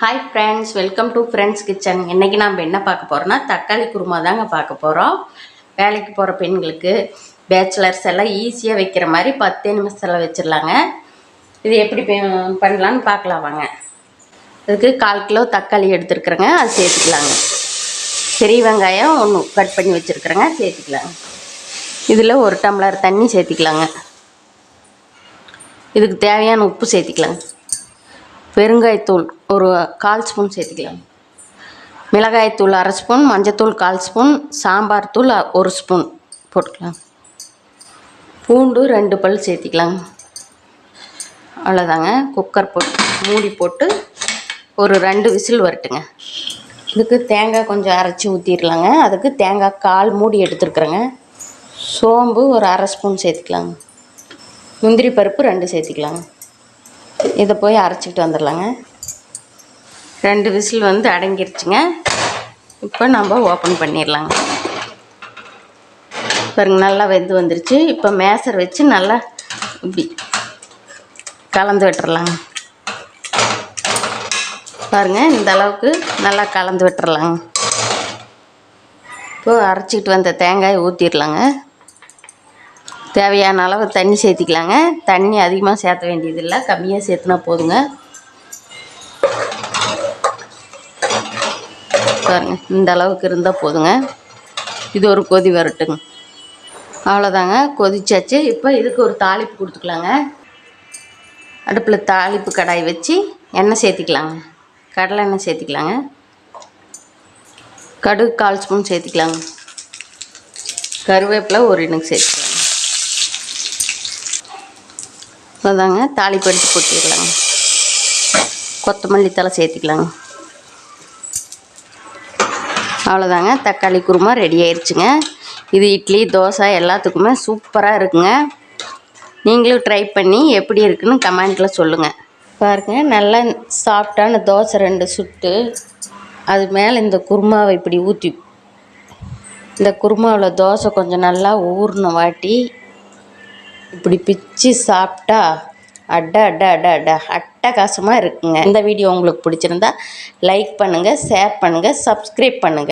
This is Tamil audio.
Hi friends welcome to friends kitchen இன்றைக்கி நம்ம என்ன பார்க்க போகிறோன்னா தக்காளி குருமா தாங்க பார்க்க போகிறோம் வேலைக்கு போகிற பெண்களுக்கு பேச்சுலர்ஸ் எல்லாம் ஈஸியாக வைக்கிற மாதிரி பத்தே நிமிஷத்தில் வச்சிடலாங்க. இது எப்படி பண்ணலான்னு பார்க்கலாம் வாங்க. அதுக்கு கால் கிலோ தக்காளி எடுத்துருக்குறேங்க. அது சேர்த்துக்கலாங்க. பெரிய வெங்காயம் ஒன்று கட் பண்ணி வச்சுருக்குறேங்க. சேர்த்துக்கலாங்க. இதில் ஒரு டம்ளர் தண்ணி சேர்த்திக்கலாங்க. இதுக்கு தேவையான உப்பு சேர்த்திக்கலாங்க. பெருங்காயத்தூள் ஒரு கால் ஸ்பூன் சேர்த்துக்கலாம். மிளகாய்த்தூள் அரை ஸ்பூன் மஞ்சத்தூள் கால் ஸ்பூன் சாம்பார் தூள் ஒரு ஸ்பூன் போட்டுக்கலாம். பூண்டு ரெண்டு பல் சேர்த்திக்கலாம். அவ்வளோதாங்க குக்கர் போட்டு மூடி போட்டு ஒரு ரெண்டு விசில் வரட்டுங்க. இதுக்கு தேங்காய் கொஞ்சம் அரைச்சி ஊற்றிடலாங்க அதுக்கு தேங்காய் கால் மூடி எடுத்துருக்குறேங்க. சோம்பு ஒரு அரை ஸ்பூன் சேர்த்துக்கலாங்க. முந்திரி பருப்பு ரெண்டு சேர்த்திக்கலாங்க. இதை போய் அரைச்சிக்கிட்டு வந்துடலாங்க. ரெண்டு விசில் வந்து அடங்கிருச்சுங்க. இப்போ நம்ம ஓப்பன் பண்ணிடலாங்க. பாருங்க நல்லா வெந்து வந்துருச்சு. இப்போ மேசர் வச்சு நல்லா இப்படி கலந்து விட்டுறலாங்க. பாருங்க இந்த அளவுக்கு நல்லா கலந்து விட்டுறலாங்க. இப்போது அரைச்சிக்கிட்டு வந்த தேங்காயை ஊற்றிடலாங்க தேவையான அளவு தண்ணி சேர்த்திக்கலாங்க. தண்ணி அதிகமாக சேர்த்த வேண்டியதில்லை. கம்மியாக சேர்த்துனா போதுங்க. பாருங்க இந்த அளவுக்கு இருந்தால் போதுங்க. இது ஒரு கொதி வரட்டுங்க. அவ்வளோதாங்க கொதிச்சாச்சு. இப்போ இதுக்கு ஒரு தாளிப்பு கொடுத்துக்கலாங்க. அடுப்பில் தாளிப்பு கடாய் வச்சு எண்ணெய் சேர்த்திக்கலாங்க. கடலை எண்ணெய் சேர்த்திக்கலாங்க. கடுகு கால் ஸ்பூன் சேர்த்திக்கலாங்க. கருவேப்பிலை ஒரு இனுக்கு சேர்த்து அதாங்க தாளிப்பு எடுத்து கொட்டிடலாங்க கொத்தமல்லி தலை சேர்த்திக்கலாங்க. அவ்வளோதாங்க தக்காளி குருமா ரெடி ஆயிடுச்சுங்க இது இட்லி தோசை எல்லாத்துக்குமே சூப்பராக இருக்குங்க. நீங்களும் ட்ரை பண்ணி எப்படி இருக்குன்னு கமெண்ட்டில் சொல்லுங்கள் பாருங்கள் நல்லா சாஃப்டான தோசை ரெண்டு சுட்டு அது மேலே இந்த குருமாவை இப்படி ஊற்றி இந்த குருமாவில் தோசை கொஞ்சம் நல்லா ஊறின வாட்டி இப்படி பிச்சு சாப்பிட்டா அட அட அட அட அட்டகாசமாக இருக்குங்க. இந்த வீடியோ உங்களுக்கு பிடிச்சிருந்தா லைக் பண்ணுங்கள் ஷேர் பண்ணுங்கள் சப்ஸ்கிரைப் பண்ணுங்கள்